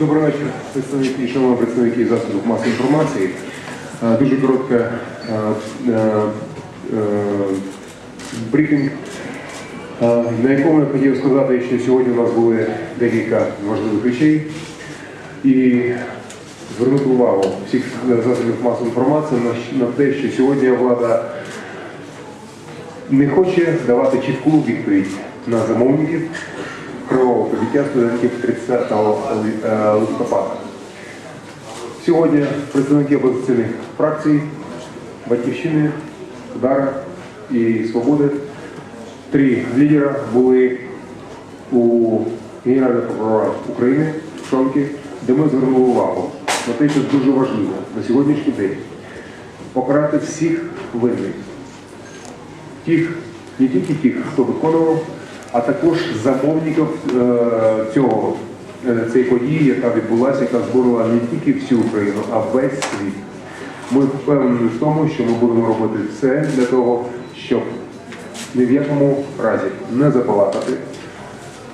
Добрий вечір, представники шановні представники засобів масової інформації. Е, Дуже коротка е, е, брифінг, на якому я хотів сказати, що сьогодні у нас були декілька важливих речей. І звернути увагу всіх засобів масової інформації на те, що сьогодні влада не хоче давати чітку відповідь на замовників кривого побиття студентів 30 е, листопада. Сьогодні представники опозиційних фракцій Батьківщини, Удара і Свободи, три лідера були у Генерального прокурора України Шонки, де ми звернули увагу на те, що дуже важливо на сьогоднішній день покарати всіх винних тих, не тільки тих, хто виконував, а також замовників е, цього, е, цієї події, яка відбулася, яка збурила не тільки всю Україну, а весь світ. Ми впевнені в тому, що ми будемо робити все для того, щоб ні в якому разі не забалакати,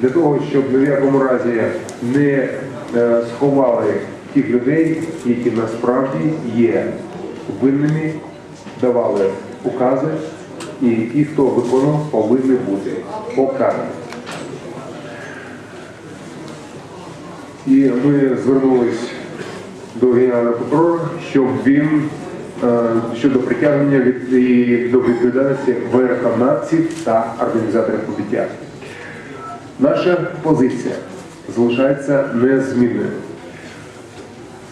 для того, щоб ні в якому разі не е, сховали тих людей, які насправді є винними, давали укази, і ті, хто виконував, повинні бути покарані. І ми звернулись до генерального прокурора, щоб він е, щодо притягнення від і до відповідальності виконавців та організаторів побиття. Наша позиція залишається незмінною.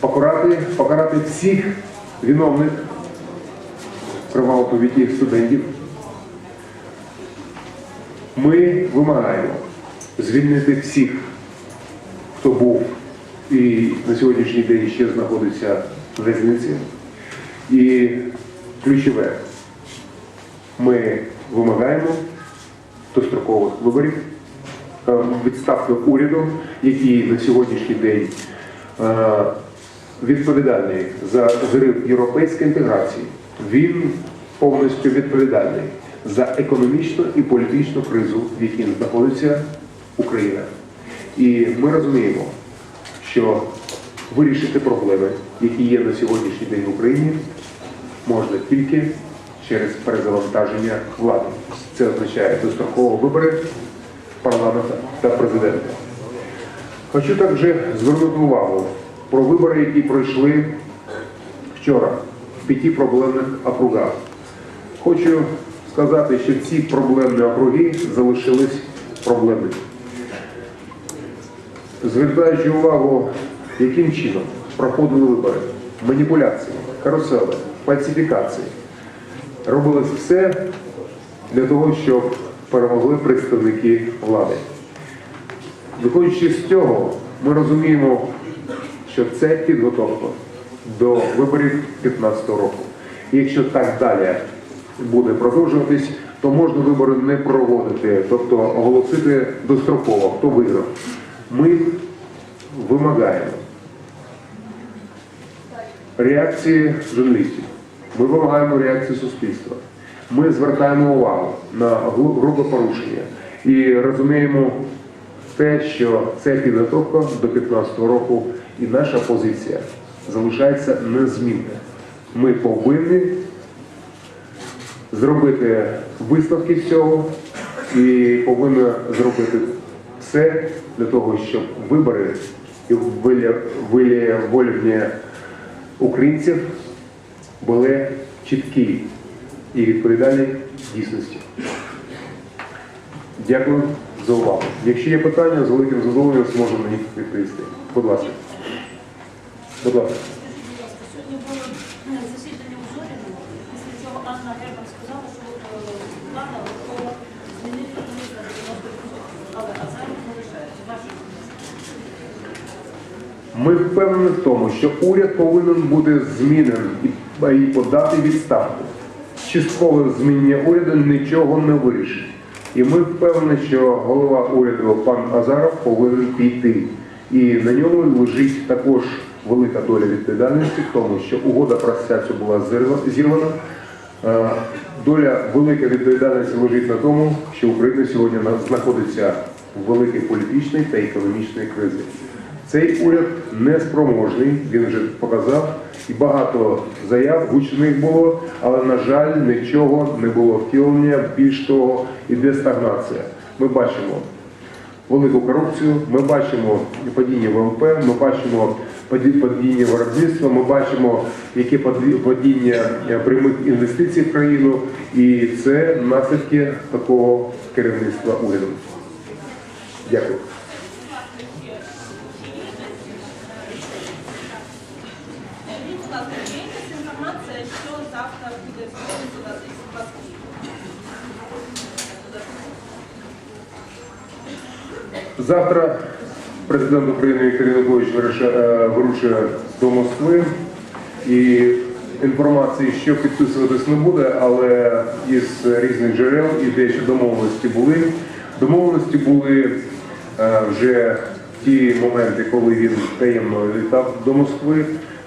Покарати, покарати всіх виновних кровавоповітніх студентів. Ми вимагаємо звільнити всіх, хто був і на сьогоднішній день ще знаходиться в в'язниці. І ключове, ми вимагаємо дострокових виборів, е, відставки уряду, який на сьогоднішній день е, відповідальний за зрив європейської інтеграції. Він повністю відповідальний за економічну і політичну кризу, в якій знаходиться Україна. І ми розуміємо, що вирішити проблеми, які є на сьогоднішній день в Україні, можна тільки через перезавантаження влади. Це означає достроково вибори парламенту та президента. Хочу також звернути увагу про вибори, які пройшли вчора в п'яти проблемних округах. Хочу сказати, що ці проблемні округи залишились проблемними. Звертаючи увагу, яким чином проходили вибори, маніпуляції, карусели, фальсифікації, робилось все для того, щоб перемогли представники влади. Виходячи з цього, ми розуміємо, що це підготовка до виборів 2015 року. І якщо так далі буде продовжуватись, то можна вибори не проводити, тобто оголосити достроково, хто виграв. Ми вимагаємо реакції журналістів. Ми вимагаємо реакції суспільства. Ми звертаємо увагу на грубе порушення і розуміємо те, що це підготовка до 2015 року, і наша позиція залишається незмінною. Ми повинні зробити висновки з цього і повинні зробити все для того, щоб вибори і виля- українців були чіткі і відповідальні дійсності. Дякую за увагу. Якщо є питання, з великим задоволенням зможемо на них відповісти. Будь ласка. Будь ласка у Зоріному, після цього Е, влада готова змінити міністра 90%. Але Азаров не лишається. Ваша Ми впевнені в тому, що уряд повинен бути змінений і, подати відставку. Часткове змінення уряду нічого не вирішить. І ми впевнені, що голова уряду пан Азаров повинен піти. І на ньому лежить також велика доля відповідальності в тому, що угода про асоціацію була зірва- зірвана. Е, Доля велика відповідальності лежить на тому, що Україна сьогодні знаходиться в великій політичній та економічній кризі. Цей уряд неспроможний, він вже показав, і багато заяв гучних було, але, на жаль, нічого не було втілення. Більш того, іде стагнація. Ми бачимо велику корупцію, ми бачимо падіння ВВП, ми бачимо подвійні виробництва. Ми бачимо, які падіння е, прямих інвестицій в країну, і це наслідки такого керівництва уряду. Дякую. Завтра президент України Віктор Янукович е, вирушує до Москви і інформації, що підписуватись не буде, але із різних джерел іде, що домовленості були. Домовленості були е, вже ті моменти, коли він таємно літав до Москви.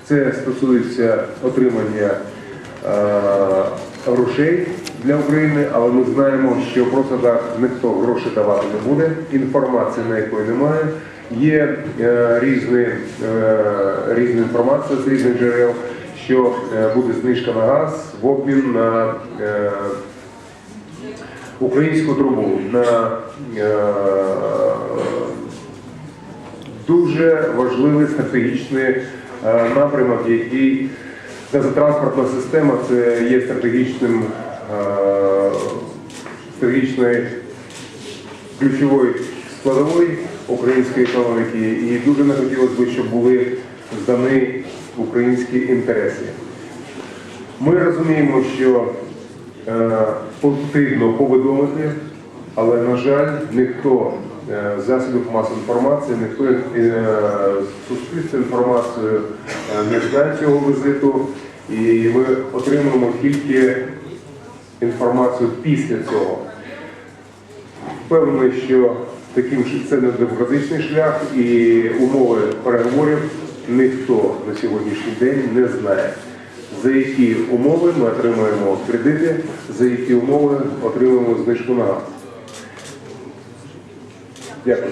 Це стосується отримання е, грошей для України, але ми знаємо, що просто так ніхто гроші давати не буде, інформації на якої немає. Є е, різні, е, різна інформація з різних джерел, що е, буде знижка на газ в обмін на е, українську трубу, на дуже важливий стратегічний напрямок, який газотранспортна система це є стратегічним стратегічною ключовою складовою української економіки, і дуже не хотілося б, щоб були здані українські інтереси. Ми розуміємо, що е, потрібно повідомити, але, на жаль, ніхто е, засобів масової інформації, ніхто е, з інформацію не знає цього візиту, і ми отримуємо тільки інформацію після цього. Впевнений, що таким це не демократичний шлях і умови переговорів ніхто на сьогоднішній день не знає. За які умови ми отримаємо кредити, за які умови отримаємо знижку на газ. Дякую.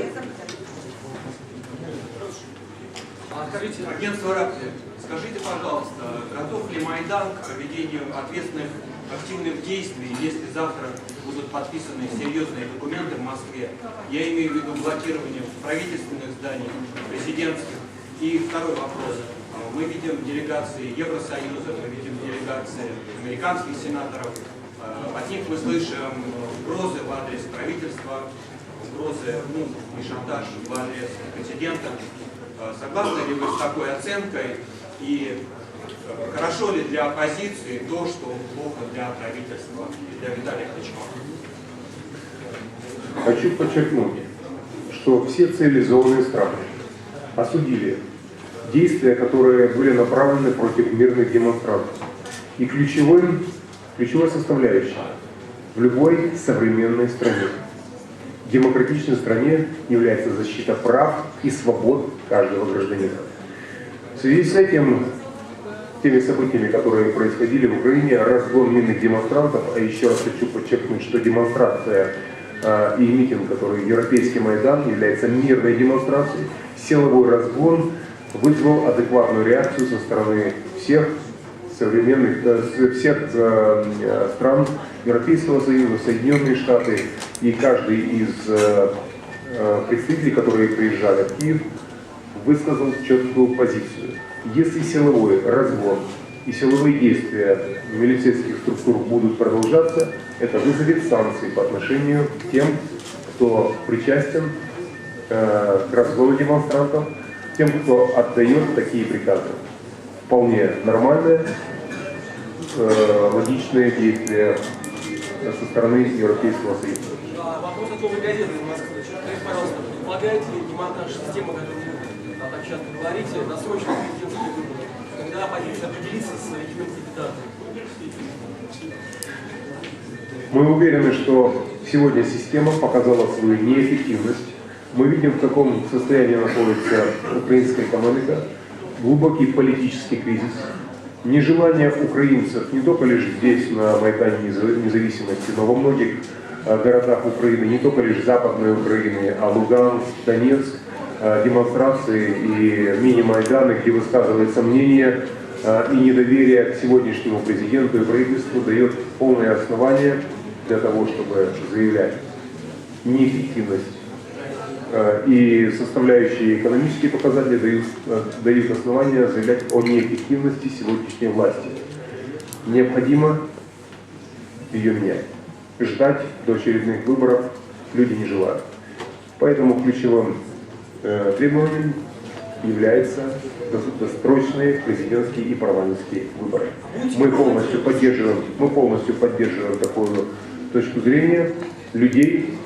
Скажите, агентство «Рапти», скажите, пожалуйста, готов ли Майдан к проведению ответственных активных действий, если завтра будут подписаны серьезные документы в Москве? Я имею в виду блокирование правительственных зданий, президентских. И второй вопрос. Мы видим делегации Евросоюза, мы видим делегации американских сенаторов. А, От них мы слышим угрозы в адрес правительства, угрозы, ну, и шантаж в адрес президента. Э, Согласны ли вы с такой оценкой? И э, хорошо ли для оппозиции то, что плохо для правительства и для Виталия Кличко? Хочу подчеркнуть, что все цивилизованные страны осудили действия, которые были направлены против мирных демонстрантов. И ключевым, ключевой составляющей в любой современной стране, демократичной стране является защита прав и свобод каждого гражданина. В связи с этим, теми событиями, которые происходили в Украине, разгон мирных демонстрантов, а еще раз хочу подчеркнуть, что демонстрация э, и митинг, который Европейский Майдан, является мирной демонстрацией, силовой разгон вызвал адекватную реакцию со стороны всех современных, э, всех э, э, стран Европейского Союза, Соединенные Штаты и каждый из э, э, представителей, которые приезжали в Киев, высказал четкую позицию. Если силовой разгон и силовые действия милицейских структур будут продолжаться, это вызовет санкции по отношению к тем, кто причастен э, к разгону демонстрантов, тем, кто отдает такие приказы. Вполне нормальные, э, логичные действия со стороны Европейского Союза. А, Вопрос от новой газеты из Москвы. Скажите, пожалуйста, предполагает ли демонтаж системы, о которой вы а, так часто говорите, досрочные президентские когда оппозиция определится с? Мы уверены, что сегодня система показала свою неэффективность. Мы видим, в каком состоянии находится украинская экономика, глубокий политический кризис, нежелание украинцев не только лишь здесь, на Майдане Неза- независимости, но во многих э, городах Украины, не только лишь Западной Украины, а Луганск, Донецк, демонстрации и мини-майданы, где высказывается мнение э, и недоверие к сегодняшнему президенту и правительству, дает полное основание для того, чтобы заявлять неэффективность э, и составляющие экономические показатели дают, э, дают основания заявлять о неэффективности сегодняшней власти. Необходимо ее менять. Ждать до очередных выборов люди не желают. Поэтому ключевым э, требованием является досрочные президентские и парламентские выборы. Мы полностью поддерживаем, мы полностью поддерживаем такую точку зрения людей.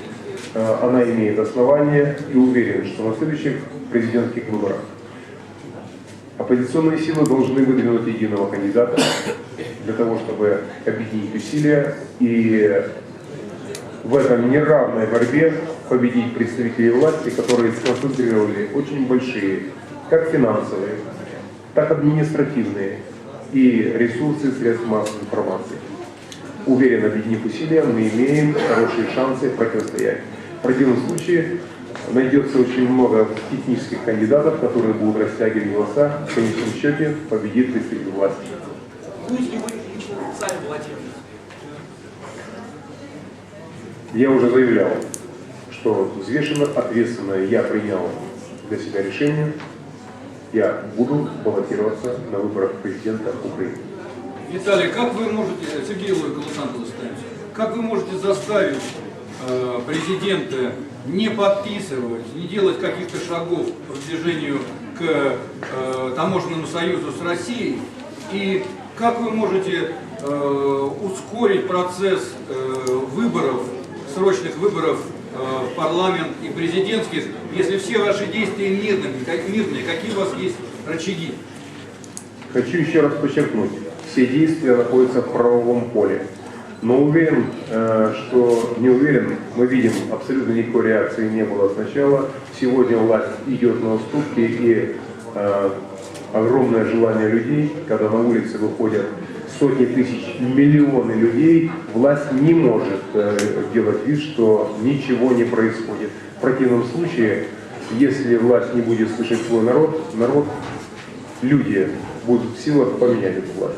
Э, Она имеет основание и уверен, что на следующих президентских выборах оппозиционные силы должны выдвинуть единого кандидата для того, чтобы объединить усилия и в этой неравной борьбе победить представителей власти, которые сконцентрировали очень большие, как финансовые, так административные и ресурсы средств массовой информации. Уверен, объединив усилия, мы имеем хорошие шансы противостоять. В противном случае найдется очень много технических кандидатов, которые будут растягивать голоса, в конечном счете победит представитель власти. Я уже заявлял, что взвешенно, ответственно я принял для себя решение, я буду баллотироваться на выборах президента Украины. Виталий, как вы можете, Сергей Таймс, как вы можете заставить э, президента не подписывать, не делать каких-то шагов по продвижению к э, таможенному союзу с Россией? И как вы можете э, ускорить процесс э, выборов, срочных выборов в парламент и президентских, если все ваши действия мирные, как- мирные, какие у вас есть рычаги? Хочу еще раз подчеркнуть, все действия находятся в правовом поле. Но уверен, э, что не уверен, мы видим, абсолютно никакой реакции не было сначала. Сегодня власть идет на уступки и э, огромное желание людей, когда на улице выходят сотни тысяч, миллионы людей, власть не может э, делать вид, что ничего не происходит. В противном случае, если власть не будет слышать свой народ, народ, люди будут в силах поменять эту власть.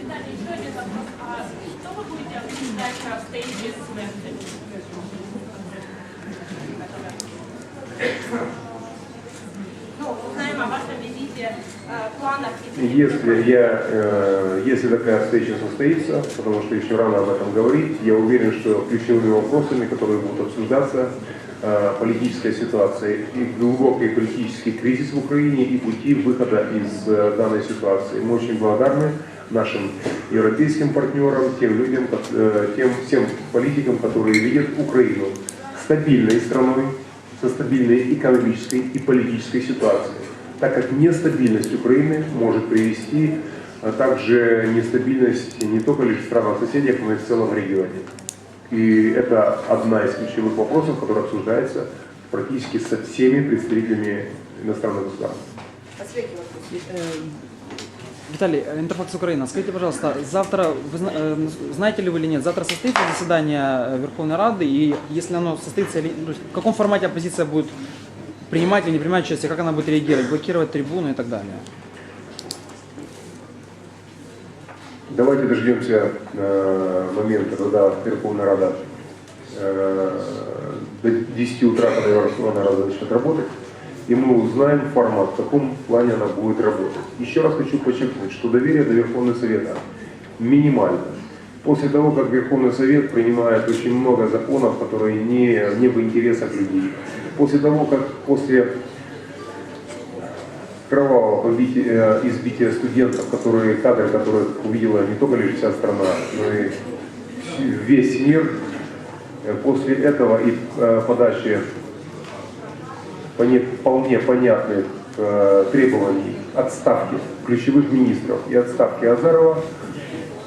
Виталий, еще один вопрос. А что вы будете обсуждать на встрече с Меркель? Ну, узнаем о вашем визите, э, планах Если, я, э, если такая встреча состоится, потому что еще рано об этом говорить, я уверен, что ключевыми вопросами, которые будут обсуждаться, э, политическая ситуация и глубокий политический кризис в Украине и пути выхода из э, данной ситуации. Мы очень благодарны нашим европейским партнерам, тем людям, тем всем политикам, которые видят Украину стабильной страной, со стабильной экономической и политической ситуацией, так как нестабильность Украины может привести а также нестабильность не только лишь в странах-соседях, но и в целом регионе. И это одна из ключевых вопросов, которая обсуждается практически со всеми представителями иностранных государств. Э, Виталий, э, Интерфакс Украина, скажите, пожалуйста, завтра, вы э, знаете ли вы или нет, завтра состоится заседание Верховной Рады, и если оно состоится, или- то есть в каком формате оппозиция будет принимать или не принимать участие, как она будет реагировать, блокировать трибуну и так далее? Давайте дождемся э, момента, когда Верховная Рада э, до 10 утра, когда Верховная Рада начнет работать, и мы узнаем формат, в каком плане она будет работать. Еще раз хочу подчеркнуть, что доверие до Верховного Совета минимально. После того, как Верховный Совет принимает очень много законов, которые не, не в интересах людей, после того, как после кровавого э, избития студентов, которые, кадры которых увидела не только лишь вся страна, но и весь мир. Э, После этого и э, подачи вполне понятных требований отставки ключевых министров и отставки Азарова,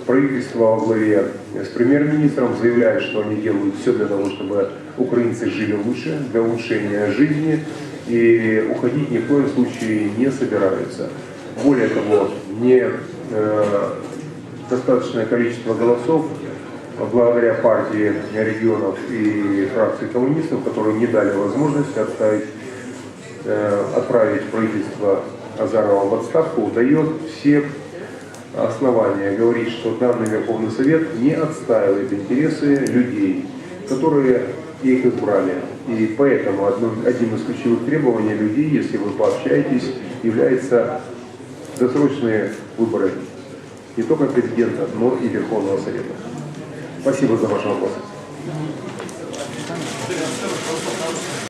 правительство во главе с премьер-министром заявляет, что они делают все для того, чтобы украинцы жили лучше, для улучшения жизни, и уходить ни в коем случае не собираются. Более того, не э, достаточное количество голосов благодаря партии регионов и фракции коммунистов, которые не дали возможности отставить э, отправить правительство Азарова в отставку, дает все основания говорить, что данный Верховный Совет не отстаивает интересы людей, которые их избрали. И поэтому одно- одним из ключевых требований людей, если вы пообщаетесь, является досрочные выборы не только президента, но и Верховного Совета. Спасибо за ваш вопрос.